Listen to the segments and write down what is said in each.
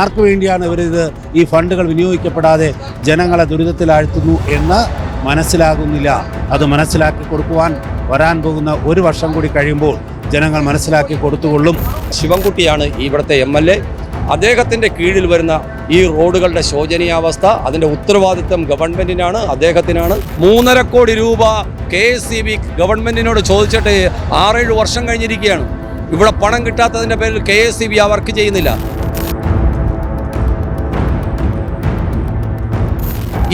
ആർക്കു വേണ്ടിയാണ് ഇവരിത് ഈ ഫണ്ടുകൾ വിനിയോഗിക്കപ്പെടാതെ ജനങ്ങളെ ദുരിതത്തിലാഴ്ത്തുന്നു എന്ന് മനസ്സിലാകുന്നില്ല. അത് മനസ്സിലാക്കി കൊടുക്കുവാൻ വരാൻ പോകുന്ന ഒരു വർഷം കൂടി കഴിയുമ്പോൾ ജനങ്ങൾ മനസ്സിലാക്കി കൊടുത്തുകൊള്ളും. ശിവൻകുട്ടിയാണ് ഇവിടുത്തെ എം എൽ എ. അദ്ദേഹത്തിന്റെ കീഴിൽ വരുന്ന ഈ റോഡുകളുടെ ശോചനീയാവസ്ഥ അതിന്റെ ഉത്തരവാദിത്വം ഗവൺമെന്റിനാണ് അദ്ദേഹത്തിനാണ്. മൂന്നര കോടി രൂപ കെ എസ് സി ബി ഗവൺമെന്റിനോട് ചോദിച്ചിട്ട് ആറേഴ് വർഷം കഴിഞ്ഞിരിക്കുകയാണ്. ഇവിടെ പണം കിട്ടാത്തതിന്റെ പേരിൽ കെ എസ് സി ബി ആ വർക്ക് ചെയ്യുന്നില്ല.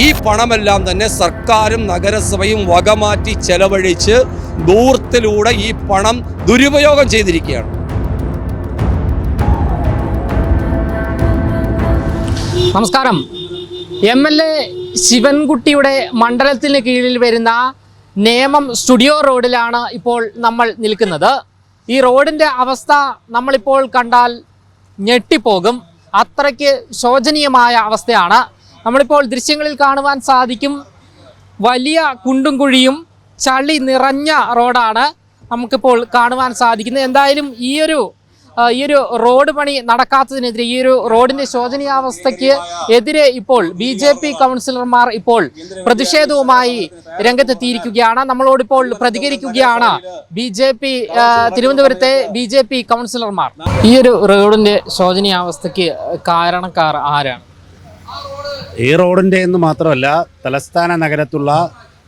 ഈ പണമെല്ലാം തന്നെ സർക്കാരും നഗരസഭയും വകമാറ്റി ചെലവഴിച്ച് ദൂർത്തിലൂടെ ഈ പണം ദുരുപയോഗം ചെയ്തിരിക്കുകയാണ്. നമസ്കാരം. എം എൽ എ ശിവൻകുട്ടിയുടെ മണ്ഡലത്തിന് കീഴിൽ വരുന്ന നേമം സ്റ്റുഡിയോ റോഡിലാണ് ഇപ്പോൾ നമ്മൾ നിൽക്കുന്നത്. ഈ റോഡിന്റെ അവസ്ഥ നമ്മളിപ്പോൾ കണ്ടാൽ ഞെട്ടിപ്പോകും. അത്രയ്ക്ക് ശോചനീയമായ അവസ്ഥയാണ്. നമ്മളിപ്പോൾ ദൃശ്യങ്ങളിൽ കാണുവാൻ സാധിക്കും. വലിയ കുണ്ടും കുഴിയും ചളി നിറഞ്ഞ റോഡാണ് നമുക്കിപ്പോൾ കാണുവാൻ സാധിക്കുന്നത്. എന്തായാലും ഈയൊരു ഈ ഒരു റോഡ് പണി നടക്കാത്തതിനെതിരെ ഈ ഒരു റോഡിന്റെ ശോചനീയാവസ്ഥയ്ക്ക് എതിരെ ഇപ്പോൾ ബി ജെ പി കൗൺസിലർമാർ ഇപ്പോൾ പ്രതിഷേധവുമായി രംഗത്തെത്തിയിരിക്കുകയാണ്. നമ്മളോടിപ്പോൾ പ്രതികരിക്കുകയാണ് ബി ജെ പി തിരുവനന്തപുരത്തെ ബി ജെ പി കൗൺസിലർമാർ. ഈ ഒരു റോഡിന്റെ ശോചനീയാവസ്ഥയ്ക്ക് കാരണക്കാർ ആരാണ്? ഈ റോഡിന്റെ എന്ന് മാത്രമല്ല തലസ്ഥാന നഗരത്തുള്ള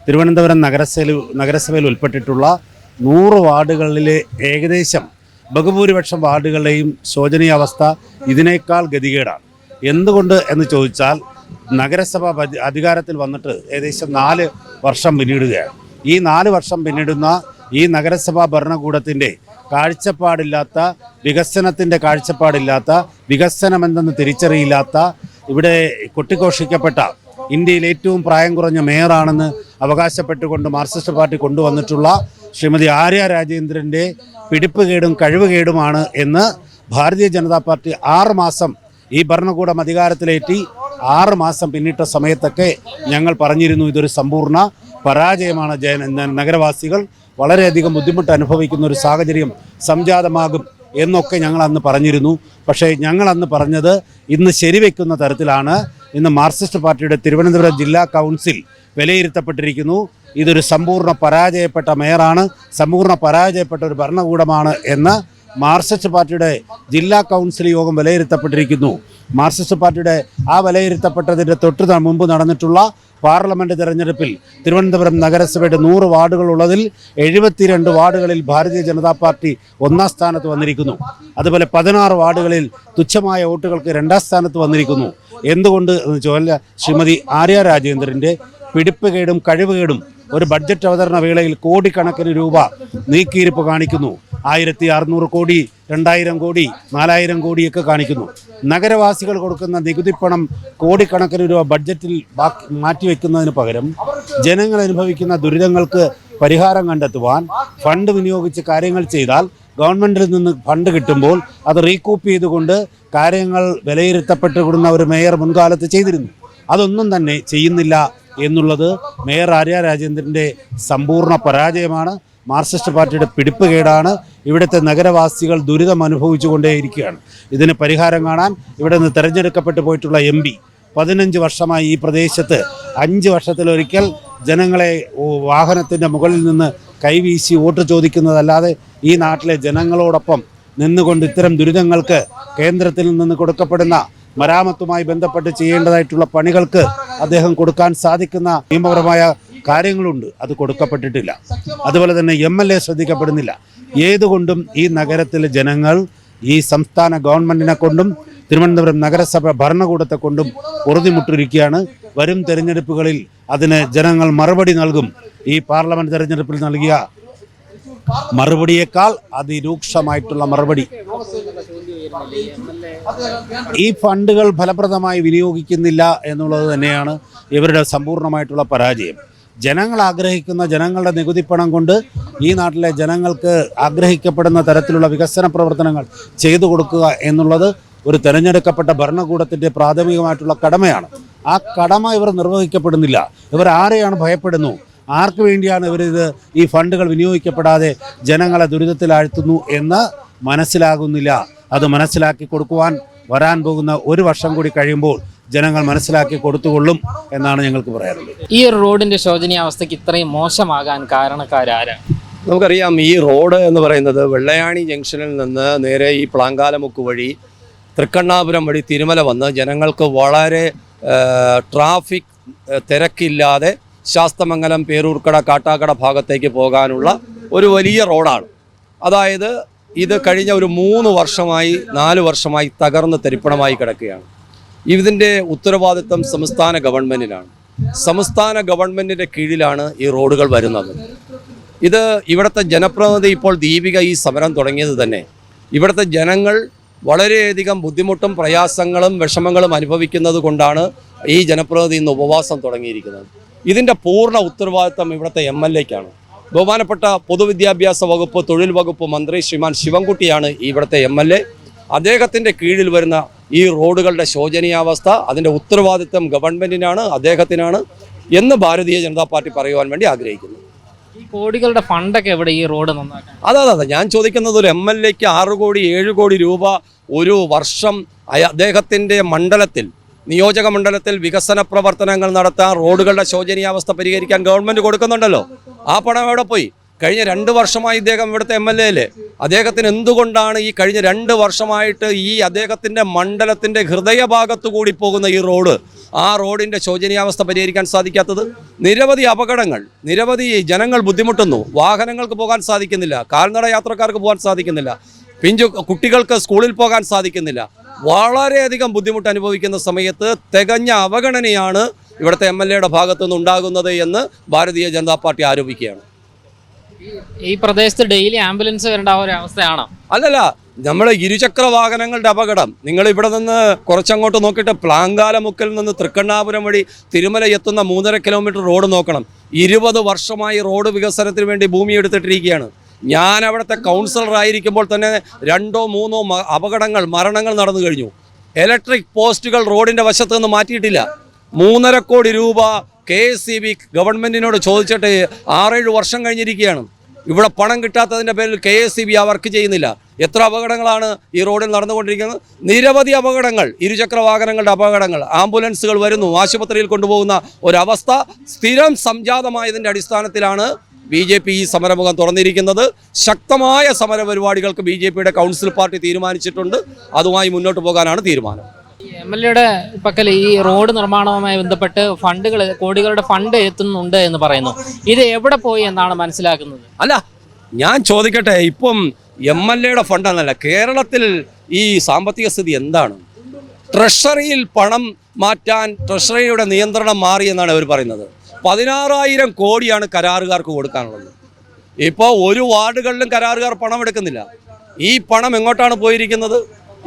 തിരുവനന്തപുരം നഗരസഭയിൽ നഗരസഭയിൽ ഉൾപ്പെട്ടിട്ടുള്ള നൂറ് വാർഡുകളിലെ ഏകദേശം ബഹുഭൂരിപക്ഷം വാർഡുകളുടെയും ശോചനീയാവസ്ഥ ഇതിനേക്കാൾ ഗതികേടാണ്. എന്തുകൊണ്ട് എന്ന് ചോദിച്ചാൽ നഗരസഭ അധികാരത്തിൽ വന്നിട്ട് ഏകദേശം നാല് വർഷം പിന്നിടുകയാണ്. ഈ നാല് വർഷം പിന്നിടുന്ന ഈ നഗരസഭാ ഭരണകൂടത്തിന്റെ കാഴ്ചപ്പാടില്ലാത്ത വികസനത്തിന്റെ കാഴ്ചപ്പാടില്ലാത്ത വികസനമെന്തെന്ന് തിരിച്ചറിയില്ലാത്ത ഇവിടെ കൊട്ടിഘോഷിക്കപ്പെട്ട ഇന്ത്യയിൽ ഏറ്റവും പ്രായം കുറഞ്ഞ മേയറാണെന്ന് അവകാശപ്പെട്ടുകൊണ്ട് മാർക്സിസ്റ്റ് പാർട്ടി കൊണ്ടുവന്നിട്ടുള്ള ശ്രീമതി ആര്യ രാജേന്ദ്രന്റെ പിടിപ്പുകേടും കഴിവുകേടുമാണ് എന്ന് ഭാരതീയ ജനതാ പാർട്ടി ആറ് മാസം ഈ ഭരണകൂടം അധികാരത്തിലേറ്റി ആറ് മാസം പിന്നിട്ട സമയത്തൊക്കെ ഞങ്ങൾ പറഞ്ഞിരുന്നു ഇതൊരു സമ്പൂർണ പരാജയമാണ് ജന നഗരവാസികൾ വളരെയധികം ബുദ്ധിമുട്ട് അനുഭവിക്കുന്ന ഒരു സാഹചര്യം സംജാതമാകും എന്നൊക്കെ ഞങ്ങൾ അന്ന് പറഞ്ഞിരുന്നു. പക്ഷേ ഞങ്ങൾ അന്ന് പറഞ്ഞത് ഇന്ന് ശരിവെക്കുന്ന തരത്തിലാണ്. ഇന്ന് മാർക്സിസ്റ്റ് പാർട്ടിയുടെ തിരുവനന്തപുരം ജില്ലാ കൗൺസിൽ വിലയിരുത്തപ്പെട്ടിരിക്കുന്നു. ഇതൊരു സമ്പൂർണ പരാജയപ്പെട്ട മേയറാണ്. സമ്പൂർണ പരാജയപ്പെട്ട ഒരു ഭരണകൂടമാണ് എന്ന് മാർക്സിസ്റ്റ് പാർട്ടിയുടെ ജില്ലാ കൗൺസിൽ യോഗം വിലയിരുത്തപ്പെട്ടിരിക്കുന്നു. മാർക്സിസ്റ്റ് പാർട്ടിയുടെ ആ വിലയിരുത്തപ്പെട്ടതിന്റെ തൊട്ട് മുമ്പ് നടന്നിട്ടുള്ള പാർലമെന്റ് തെരഞ്ഞെടുപ്പിൽ തിരുവനന്തപുരം നഗരസഭയുടെ നൂറ് വാർഡുകളുള്ളതിൽ എഴുപത്തിരണ്ട് വാർഡുകളിൽ ഭാരതീയ ജനതാ പാർട്ടി ഒന്നാം സ്ഥാനത്ത് വന്നിരിക്കുന്നു. അതുപോലെ പതിനാറ് വാർഡുകളിൽ തുച്ഛമായ വോട്ടുകൾക്ക് രണ്ടാം സ്ഥാനത്ത് വന്നിരിക്കുന്നു. എന്തുകൊണ്ട് എന്ന് ചോദിച്ചാൽ ശ്രീമതി ആര്യ രാജേന്ദ്രന്റെ പിടിപ്പുകേടും കഴിവുകേടും ഒരു ബഡ്ജറ്റ് അവതരണ വേളയിൽ കോടിക്കണക്കിന് രൂപ നീക്കിയിരിപ്പ് കാണിക്കുന്നു. ആയിരത്തി അറുന്നൂറ് കോടി രണ്ടായിരം കോടി നാലായിരം കോടിയൊക്കെ കാണിക്കുന്നു. നഗരവാസികൾ കൊടുക്കുന്ന നികുതി പണം കോടിക്കണക്കിന് രൂപ ബഡ്ജറ്റിൽ ബാക്കി മാറ്റിവെക്കുന്നതിന് പകരം ജനങ്ങൾ അനുഭവിക്കുന്ന ദുരിതങ്ങൾക്ക് പരിഹാരം കണ്ടെത്തുവാൻ ഫണ്ട് വിനിയോഗിച്ച് കാര്യങ്ങൾ ചെയ്താൽ ഗവൺമെന്റിൽ നിന്ന് ഫണ്ട് കിട്ടുമ്പോൾ അത് റീകൂപ്പ് ചെയ്തുകൊണ്ട് കാര്യങ്ങൾ വിലയിരുത്തപ്പെട്ടുകൊടുന്ന ഒരു മേയർ മുൻകാലത്ത് ചെയ്തിരുന്നു. അതൊന്നും തന്നെ ചെയ്യുന്നില്ല എന്നുള്ളത് മേയർ ആര്യ രാജേന്ദ്രന്റെ സമ്പൂർണ പരാജയമാണ്. മാർക്സിസ്റ്റ് പാർട്ടിയുടെ പിടിപ്പുകേടാണ് ഇവിടുത്തെ നഗരവാസികൾ ദുരിതം അനുഭവിച്ചുകൊണ്ടേയിരിക്കുകയാണ്. ഇതിന് പരിഹാരം കാണാൻ ഇവിടെ നിന്ന് തെരഞ്ഞെടുക്കപ്പെട്ടു പോയിട്ടുള്ള എം പി. പതിനഞ്ച് വർഷമായി ഈ പ്രദേശത്ത് അഞ്ച് വർഷത്തിലൊരിക്കൽ ജനങ്ങളെ വാഹനത്തിന്റെ മുകളിൽ നിന്ന് കൈവീശി വോട്ട് ചോദിക്കുന്നതല്ലാതെ ഈ നാട്ടിലെ ജനങ്ങളോടൊപ്പം നിന്നുകൊണ്ട് ഇത്തരം ദുരിതങ്ങൾക്ക് കേന്ദ്രത്തിൽ നിന്ന് കൊടുക്കപ്പെടുന്ന മരാമത്തുമായി ബന്ധപ്പെട്ട് ചെയ്യേണ്ടതായിട്ടുള്ള പണികൾക്ക് അദ്ദേഹം കൊടുക്കാൻ സാധിക്കുന്ന നിയമപരമായ കാര്യങ്ങളുണ്ട്. അത് കൊടുക്കപ്പെട്ടിട്ടില്ല. അതുപോലെ തന്നെ എം എൽ എ ശ്രദ്ധിക്കപ്പെടുന്നില്ല. ഏതുകൊണ്ടും ഈ നഗരത്തിലെ ജനങ്ങൾ ഈ സംസ്ഥാന ഗവൺമെന്റിനെ കൊണ്ടും തിരുവനന്തപുരം നഗരസഭ ഭരണകൂടത്തെ കൊണ്ടും ഉറുതിമുട്ടിരിക്കുകയാണ് വരും തെരഞ്ഞെടുപ്പുകളിൽ അതിന് ജനങ്ങൾ മറുപടി നൽകും. ഈ പാർലമെന്റ് തെരഞ്ഞെടുപ്പിൽ നൽകിയ മറുപടിയേക്കാൾ അതിരൂക്ഷമായിട്ടുള്ള മറുപടി. ഈ ഫണ്ടുകൾ ഫലപ്രദമായി വിനിയോഗിക്കുന്നില്ല എന്നുള്ളത് തന്നെയാണ് ഇവരുടെ സമ്പൂർണമായിട്ടുള്ള പരാജയം. ജനങ്ങൾ ആഗ്രഹിക്കുന്ന ജനങ്ങളുടെ നികുതി പണം കൊണ്ട് ഈ നാട്ടിലെ ജനങ്ങൾക്ക് ആഗ്രഹിക്കപ്പെടുന്ന തരത്തിലുള്ള വികസന പ്രവർത്തനങ്ങൾ ചെയ്തു കൊടുക്കുക എന്നുള്ളത് ഒരു തിരഞ്ഞെടുക്കപ്പെട്ട ഭരണകൂടത്തിന്റെ പ്രാഥമികമായിട്ടുള്ള കടമയാണ്. ആ കടമ ഇവർ നിർവഹിക്കപ്പെടുന്നില്ല. ഇവർ ആരെയാണ് ഭയപ്പെടുന്നു? ആർക്ക് വേണ്ടിയാണ് ഇവരിത് ഈ ഫണ്ടുകൾ വിനിയോഗിക്കപ്പെടാതെ ജനങ്ങളെ ദുരിതത്തിലാഴ്ത്തുന്നു എന്ന് മനസ്സിലാകുന്നില്ല. അത് മനസ്സിലാക്കി കൊടുക്കുവാൻ വരാൻ പോകുന്ന ഒരു വർഷം കൂടി കഴിയുമ്പോൾ ജനങ്ങൾ മനസ്സിലാക്കി കൊടുത്തുകൊള്ളും എന്നാണ് ഞങ്ങൾക്ക് പറയാനുള്ളത്. ഈ ഒരു റോഡിന്റെ ശോചനീയാവസ്ഥയ്ക്ക് ഇത്രയും മോശമാകാൻ കാരണക്കാരാരാണ് നമുക്കറിയാം ഈ റോഡ് എന്ന് പറയുന്നത് വെള്ളയാണി ജംഗ്ഷനിൽ നിന്ന് നേരെ ഈ പ്ലാങ്കാലമുക്ക് വഴി തൃക്കണ്ണാപുരം വഴി തിരുമല വന്ന് ജനങ്ങൾക്ക് വളരെ ട്രാഫിക് തിരക്കില്ലാതെ ശാസ്തമംഗലം പേരൂർക്കട കാട്ടാക്കട ഭാഗത്തേക്ക് പോകാനുള്ള ഒരു വലിയ റോഡാണ്. അതായത് ഇത് കഴിഞ്ഞ ഒരു മൂന്ന് വർഷമായി നാല് വർഷമായി തകർന്ന് തരിപ്പണമായി കിടക്കുകയാണ്. ഇതിന്റെ ഉത്തരവാദിത്വം സംസ്ഥാന ഗവൺമെന്റിനാണ് സംസ്ഥാന ഗവൺമെന്റിന്റെ കീഴിലാണ് ഈ റോഡുകൾ വരുന്നത്. ഇത് ഇവിടുത്തെ ജനപ്രതിനിധി ഇപ്പോൾ ദീപിക ഈ സമരം തുടങ്ങിയത് തന്നെ. ഇവിടുത്തെ ജനങ്ങൾ വളരെയധികം ബുദ്ധിമുട്ടും പ്രയാസങ്ങളും വിഷമങ്ങളും അനുഭവിക്കുന്നത് കൊണ്ടാണ് ഈ ജനപ്രതിനിധി ഇന്ന് ഉപവാസം തുടങ്ങിയിരിക്കുന്നത്. ഇതിന്റെ പൂർണ ഉത്തരവാദിത്തം ഇവിടുത്തെ എം എൽ എക്കാണ്. ബഹുമാനപ്പെട്ട പൊതുവിദ്യാഭ്യാസ വകുപ്പ് തൊഴിൽ വകുപ്പ് മന്ത്രി ശ്രീമാൻ ശിവൻകുട്ടിയാണ് ഇവിടുത്തെ എം എൽ എ. അദ്ദേഹത്തിന്റെ കീഴിൽ വരുന്ന ഈ റോഡുകളുടെ ശോചനീയാവസ്ഥ അതിന്റെ ഉത്തരവാദിത്തം ഗവൺമെന്റിനാണ് അദ്ദേഹത്തിനാണ് എന്ന് ഭാരതീയ ജനതാ പാർട്ടി പറയുവാൻ വേണ്ടി ആഗ്രഹിക്കുന്നു. ഈ കോടികളുടെ ഫണ്ടൊക്കെ എവിടെ ഈ റോഡ് നന്നാക്കാൻ? അതെ അതെ അതെ. ഞാൻ ചോദിക്കുന്നത് ഒരു എം എൽ എക്ക് ആറ് കോടി ഏഴ് കോടി രൂപ ഒരു വർഷം അദ്ദേഹത്തിന്റെ മണ്ഡലത്തിൽ നിയോജക മണ്ഡലത്തിൽ വികസന പ്രവർത്തനങ്ങൾ നടത്താൻ റോഡുകളുടെ ശോചനീയാവസ്ഥ പരിഹരിക്കാൻ ഗവൺമെന്റ് കൊടുക്കുന്നുണ്ടല്ലോ. ആ പണം എവിടെ പോയി? കഴിഞ്ഞ രണ്ട് വർഷമായി ഇദ്ദേഹം ഇവിടുത്തെ എം എൽ എ അദ്ദേഹത്തിന് എന്തുകൊണ്ടാണ് ഈ കഴിഞ്ഞ രണ്ട് വർഷമായിട്ട് ഈ അദ്ദേഹത്തിന്റെ മണ്ഡലത്തിന്റെ ഹൃദയഭാഗത്തു കൂടി പോകുന്ന ഈ റോഡ് ആ റോഡിന്റെ ശോചനീയാവസ്ഥ പരിഹരിക്കാൻ സാധിക്കാത്തത്? നിരവധി അപകടങ്ങൾ നിരവധി ജനങ്ങൾ ബുദ്ധിമുട്ടുന്നു. വാഹനങ്ങൾക്ക് പോകാൻ സാധിക്കുന്നില്ല. കാൽനട യാത്രക്കാർക്ക് പോകാൻ സാധിക്കുന്നില്ല. പിഞ്ചു കുട്ടികൾക്ക് സ്കൂളിൽ പോകാൻ സാധിക്കുന്നില്ല. വളരെയധികം ബുദ്ധിമുട്ട് അനുഭവിക്കുന്ന സമയത്ത് തികഞ്ഞ അവഗണനയാണ് ഇവിടുത്തെ എം എൽ എയുടെ ഭാഗത്തുനിന്ന് ഉണ്ടാകുന്നത് എന്ന് ഭാരതീയ ജനതാ പാർട്ടി ആരോപിക്കുകയാണ്. ഈ പ്രദേശത്ത് ഡെയിലി ആംബുലൻസ് വരേണ്ട ഒരു അവസ്ഥയാണോ? അല്ലല്ല നമ്മുടെ ഇരുചക്ര വാഹനങ്ങളുടെ അപകടം. നിങ്ങൾ ഇവിടെ നിന്ന് കുറച്ചങ്ങോട്ട് നോക്കിയിട്ട് പ്ലാങ്കാലമുക്കിൽ നിന്ന് തൃക്കണ്ണാപുരം വഴി തിരുമല എത്തുന്ന മൂന്നര കിലോമീറ്റർ റോഡ് നോക്കണം. ഇരുപത് വർഷമായി റോഡ് വികസനത്തിന് വേണ്ടി ഭൂമി എടുത്തിട്ടിരിക്കുകയാണ്. ഞാൻ അവിടുത്തെ കൗൺസിലർ ആയിരിക്കുമ്പോൾ തന്നെ രണ്ടോ മൂന്നോ അപകടങ്ങൾ മരണങ്ങൾ നടന്നു കഴിഞ്ഞു. ഇലക്ട്രിക് പോസ്റ്റുകൾ റോഡിന്റെ വശത്ത് നിന്ന് മാറ്റിയിട്ടില്ല. മൂന്നര കോടി രൂപ കെ എസ് സി ബി ഗവൺമെന്റിനോട് ചോദിച്ചിട്ട് ആറേഴ് വർഷം കഴിഞ്ഞിരിക്കുകയാണ്. ഇവിടെ പണം കിട്ടാത്തതിന്റെ പേരിൽ കെ എസ് സി ബി ആ വർക്ക് ചെയ്യുന്നില്ല. എത്ര അപകടങ്ങളാണ് ഈ റോഡിൽ നടന്നുകൊണ്ടിരിക്കുന്നത്? നിരവധി അപകടങ്ങൾ ഇരുചക്ര വാഹനങ്ങളുടെ അപകടങ്ങൾ ആംബുലൻസുകൾ വരുന്നു ആശുപത്രിയിൽ കൊണ്ടുപോകുന്ന ഒരവസ്ഥ സ്ഥിരം സംജാതമായതിന്റെ അടിസ്ഥാനത്തിലാണ് ബി ജെ പി ഈ സമരമുഖം തുറന്നിരിക്കുന്നത്. ശക്തമായ സമര പരിപാടികൾക്ക് ബി ജെ പിയുടെ കൗൺസിൽ പാർട്ടി തീരുമാനിച്ചിട്ടുണ്ട്. അതുമായി മുന്നോട്ട് പോകാനാണ് തീരുമാനം. എം എൽ എയുടെ പക്കൽ ഈ റോഡ് നിർമ്മാണവുമായി ബന്ധപ്പെട്ട് ഫണ്ടുകൾ കോടികളുടെ ഫണ്ട് എത്തുന്നുണ്ട് എന്ന് പറയുന്നു. ഇത് എവിടെ പോയി എന്നാണ് മനസ്സിലാക്കുന്നത്? അല്ല ഞാൻ ചോദിക്കട്ടെ ഇപ്പം എം എൽ എയുടെ ഫണ്ടാന്നല്ല കേരളത്തിൽ ഈ സാമ്പത്തിക സ്ഥിതി എന്താണ്? ട്രഷറിയിൽ പണം മാറ്റാൻ ട്രഷറിയുടെ നിയന്ത്രണം മാറി എന്നാണ് അവർ പറയുന്നത്. പതിനാറായിരം കോടിയാണ് കരാറുകാർക്ക് കൊടുക്കാനുള്ളത്. ഇപ്പോൾ ഒരു വാർഡുകളിലും കരാറുകാർ പണം എടുക്കുന്നില്ല. ഈ പണം എങ്ങോട്ടാണ് പോയിരിക്കുന്നത്?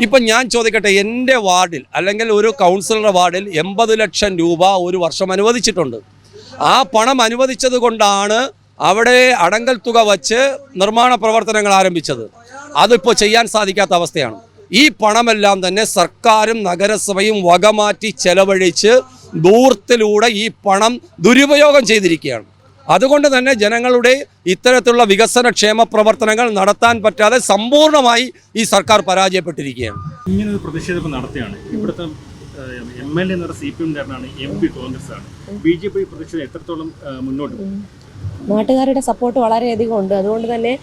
ഇപ്പം ഞാൻ ചോദിക്കട്ടെ എന്റെ വാർഡിൽ അല്ലെങ്കിൽ ഒരു കൗൺസിലറുടെ വാർഡിൽ എൺപത് ലക്ഷം രൂപ ഒരു വർഷം അനുവദിച്ചിട്ടുണ്ട്. ആ പണം അനുവദിച്ചത് കൊണ്ടാണ് അവിടെ അടങ്കൽ തുക വച്ച് നിർമ്മാണ പ്രവർത്തനങ്ങൾ ആരംഭിച്ചത്. അതിപ്പോൾ ചെയ്യാൻ സാധിക്കാത്ത അവസ്ഥയാണ്. ഈ പണമെല്ലാം തന്നെ സർക്കാരും നഗരസഭയും വകമാറ്റി ചെലവഴിച്ച് ദൂർത്തിലൂടെ ഈ പണം ദുരുപയോഗം ചെയ്തിരിക്കുകയാണ്. അതുകൊണ്ട് തന്നെ ജനങ്ങളുടെ ഇത്തരത്തിലുള്ള വികസന ക്ഷേമ പ്രവർത്തനങ്ങൾ നടത്താൻ പറ്റാതെ സമ്പൂർണമായി ഈ സർക്കാർ പരാജയപ്പെട്ടിരിക്കുകയാണ്. ഇങ്ങനൊരു പ്രതിഷേധം നടത്തുകയാണ് ഇവിടുത്തെ എം എൽ എ എന്ന് സി പി എം കാരനാണ് എം പി കോൺഗ്രസ് ആണ് ബി ജെ പി പ്രതിഷേധം എത്രത്തോളം മുന്നോട്ട് പോകും? നാട്ടുകാരുടെ സപ്പോർട്ട് വളരെയധികം ഉണ്ട്. അതുകൊണ്ട് തന്നെ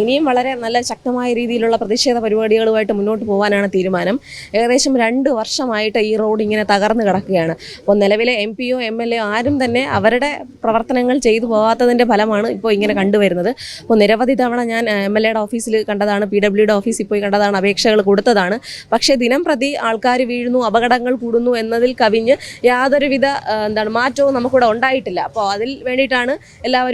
ഇനിയും വളരെ നല്ല ശക്തമായ രീതിയിലുള്ള പ്രതിഷേധ പരിപാടികളുമായിട്ട് മുന്നോട്ട് പോകാനാണ് തീരുമാനം. ഏകദേശം രണ്ട് വർഷമായിട്ട് ഈ റോഡ് ഇങ്ങനെ തകർന്നു കിടക്കുകയാണ്. അപ്പോൾ നിലവിലെ എം പിയോ എം എൽ എ ആരും തന്നെ അവരുടെ പ്രവർത്തനങ്ങൾ ചെയ്തു പോകാത്തതിന്റെ ഫലമാണ് ഇപ്പോൾ ഇങ്ങനെ കണ്ടുവരുന്നത്. അപ്പോൾ നിരവധി തവണ ഞാൻ എം എൽ എയുടെ ഓഫീസിൽ കണ്ടതാണ് പി ഡബ്ല്യുയുടെ ഓഫീസിൽ പോയി കണ്ടതാണ് അപേക്ഷകൾ കൊടുത്തതാണ്. പക്ഷേ ദിനം പ്രതി ആൾക്കാർ വീഴുന്നു അപകടങ്ങൾ കൂടുന്നു എന്നതിൽ കവിഞ്ഞ് യാതൊരുവിധ എന്താണ് മാറ്റവും നമുക്കിവിടെ ഉണ്ടായിട്ടില്ല. അപ്പോൾ അതിൽ വേണ്ടിയിട്ടാണ്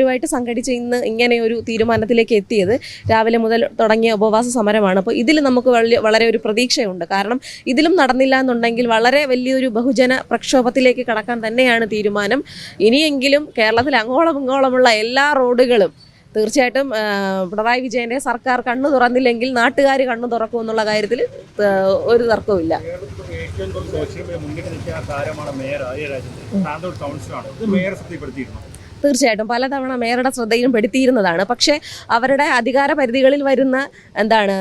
എല്ലാവരുമായിട്ട് സംഘടിച്ച് ഇന്ന് ഇങ്ങനെ ഒരു തീരുമാനത്തിലേക്ക് എത്തിയത് രാവിലെ മുതൽ തുടങ്ങിയ ഉപവാസ സമരമാണ്. അപ്പോൾ ഇതിൽ നമുക്ക് വളരെ ഒരു പ്രതീക്ഷയുണ്ട്. കാരണം ഇതിലും നടന്നില്ല എന്നുണ്ടെങ്കിൽ വളരെ വലിയൊരു ബഹുജന പ്രക്ഷോഭത്തിലേക്ക് കടക്കാൻ തന്നെയാണ് തീരുമാനം. ഇനിയെങ്കിലും കേരളത്തിൽ അങ്ങോളം ഇങ്ങോളമുള്ള എല്ലാ റോഡുകളും തീർച്ചയായിട്ടും പിണറായി വിജയന്റെ സർക്കാർ കണ്ണു തുറന്നില്ലെങ്കിൽ നാട്ടുകാർ കണ്ണു തുറക്കും എന്നുള്ള കാര്യത്തിൽ ഒരു തർക്കവുമില്ല ഏറ്റവും മുന്നിട്ട് നിൽക്കുന്ന താരമാണ് മേയർ ആര്യ താന്തോട് കൗൺസിലാണ് ഇത് മേയർ ശ്രദ്ധപ്പെടുത്തിയിരുന്നു തീർച്ചയായിട്ടും പലതവണ മേയറുടെ ശ്രദ്ധയിലും പെടുത്തിയിരുന്നതാണ്. പക്ഷേ അവരുടെ അധികാര പരിധികളിൽ വരുന്ന എന്താണ്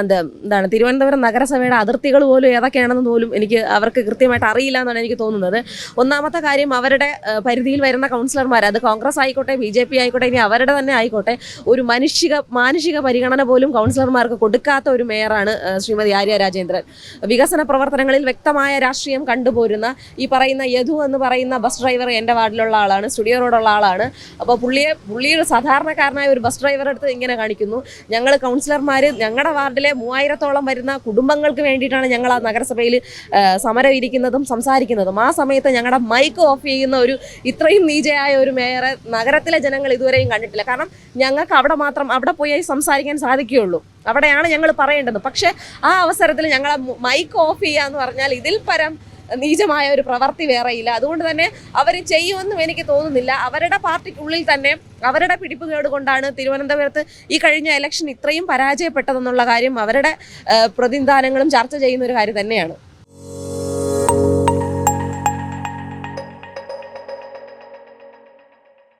എന്താണ് തിരുവനന്തപുരം നഗരസഭയുടെ അതിർത്തികൾ പോലും ഏതൊക്കെയാണെന്ന് പോലും എനിക്ക് അവർക്ക് കൃത്യമായിട്ട് അറിയില്ല എന്നാണ് എനിക്ക് തോന്നുന്നത്. ഒന്നാമത്തെ കാര്യം അവരുടെ പരിധിയിൽ വരുന്ന കൗൺസിലർമാർ അത് കോൺഗ്രസ് ആയിക്കോട്ടെ ബി ജെ പി ആയിക്കോട്ടെ ഇനി അവരുടെ തന്നെ ആയിക്കോട്ടെ ഒരു മനുഷിക മാനുഷിക പരിഗണന പോലും കൗൺസിലർമാർക്ക് കൊടുക്കാത്ത ഒരു മേയറാണ് ശ്രീമതി ആര്യ രാജേന്ദ്രൻ. വികസന പ്രവർത്തനങ്ങളിൽ വ്യക്തമായ രാഷ്ട്രീയം കണ്ടുപോരുന്ന ഈ പറയുന്ന യദു എന്ന് പറയുന്ന ബസ് ഡ്രൈവർ എന്റെ വാർഡിലുള്ള ആളാണ് സ്റ്റുഡിയോ റോഡുള്ള ആളാണ്. അപ്പോൾ പുള്ളിയെ പുള്ളിയുടെ സാധാരണക്കാരനായ ഒരു ബസ് ഡ്രൈവറെ അടുത്ത് ഇങ്ങനെ കാണിക്കുന്നു. ഞങ്ങൾ കൗൺസിലർമാർ ഞങ്ങളുടെ വാർഡിലെ മൂവായിരത്തോളം വരുന്ന കുടുംബങ്ങൾക്ക് വേണ്ടിയിട്ടാണ് ഞങ്ങൾ ആ നഗരസഭയിൽ സമരം ഇരിക്കുന്നതും സംസാരിക്കുന്നതും. ആ സമയത്ത് ഞങ്ങളുടെ മൈക്ക് ഓഫ് ചെയ്യുന്ന ഒരു ഇത്രയും നീചയായ ഒരു മേയറെ നഗരത്തിലെ ജനങ്ങൾ ഇതുവരെയും കണ്ടിട്ടില്ല. കാരണം ഞങ്ങൾക്ക് അവിടെ മാത്രം അവിടെ പോയി സംസാരിക്കാൻ സാധിക്കുകയുള്ളൂ. അവിടെയാണ് ഞങ്ങൾ പറയേണ്ടത്. പക്ഷേ ആ അവസരത്തിൽ ഞങ്ങളെ മൈക്ക് ഓഫ് ചെയ്യുക എന്ന് പറഞ്ഞാൽ ഇതിൽ പരം നീചമായ ഒരു പ്രവൃത്തി വേറെയില്ല അതുകൊണ്ട് തന്നെ അവർ ചെയ്യുമെന്നും എനിക്ക് തോന്നുന്നില്ല. അവരുടെ പാർട്ടിക്കുള്ളിൽ തന്നെ അവരുടെ പിടിപ്പുകേട് കൊണ്ടാണ് തിരുവനന്തപുരത്ത് ഈ കഴിഞ്ഞ ഇലക്ഷൻ ഇത്രയും പരാജയപ്പെട്ടതെന്നുള്ള കാര്യം അവരുടെ പ്രതിനിധാനങ്ങളും ചർച്ച ചെയ്യുന്ന ഒരു കാര്യം തന്നെയാണ്.